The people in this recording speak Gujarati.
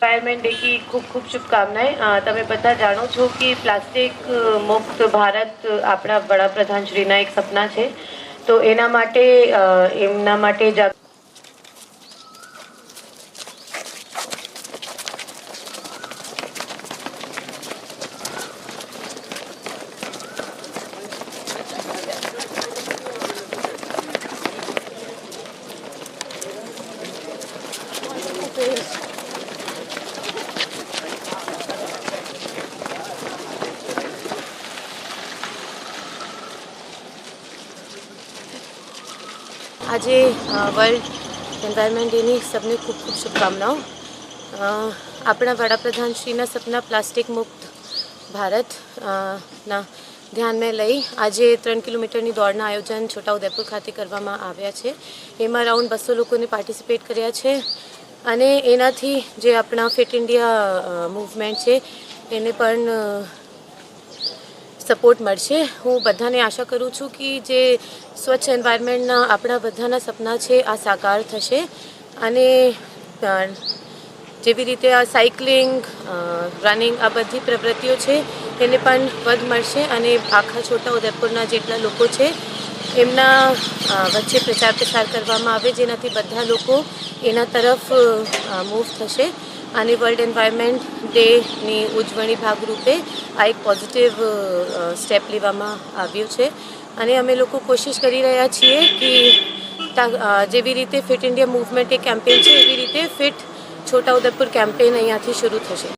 એન્વાયરમેન્ટ ડેકી ખૂબ ખૂબ શુભકામનાએ તમે બધા જાણો છો કે પ્લાસ્ટિક મુક્ત ભારત આપણા વડાપ્રધાનશ્રીના એક સપના છે. તો એના માટે એમના માટે આજે વર્લ્ડ એન્વાયરમેન્ટ ડેની સૌને ખૂબ ખૂબ શુભકામનાઓ. આપણા વડાપ્રધાન શ્રીના સપના પ્લાસ્ટિક મુક્ત ભારત અ, ના ધ્યાનમાં લઈ આજે ત્રણ કિલોમીટરની દોડના આયોજન છોટાઉદેપુર ખાતે કરવામાં આવ્યા છે. એમાં રાઉન્ડ બસો લોકોને પાર્ટિસિપેટ કર્યા છે અને એનાથી જે આપણા ફિટ ઇન્ડિયા મૂવમેન્ટ છે એને પણ સપોર્ટ મળશે. હું બધાને આશા કરું છું કે જે સ્વચ્છ એન્વાયરમેન્ટના આપણા બધાના સપના છે, આ સાકાર થશે. અને જેવી રીતે આ સાયકલિંગ રનિંગ આ બધી પ્રવૃત્તિઓ છે એને પણ વધ મળશે અને આખા છોટા ઉદયપુરના જેટલા લોકો છે, એમના વચ્ચે પ્રચાર પ્રસાર કરવામાં આવે, જેનાથી બધા લોકો એના તરફ મૂવ થશે. અને વર્લ્ડ એન્વાયરમેન્ટ ડેની ઉજવણી ભાગરૂપે આ એક પોઝિટિવ સ્ટેપ લેવામાં આવ્યું છે. અને અમે લોકો કોશિશ કરી રહ્યા છીએ કે જેવી રીતે ફિટ ઇન્ડિયા મૂવમેન્ટ એક કેમ્પેન છે, એવી રીતે ફિટ છોટાઉદેપુર કેમ્પેન અહીંયાથી શરૂ થશે.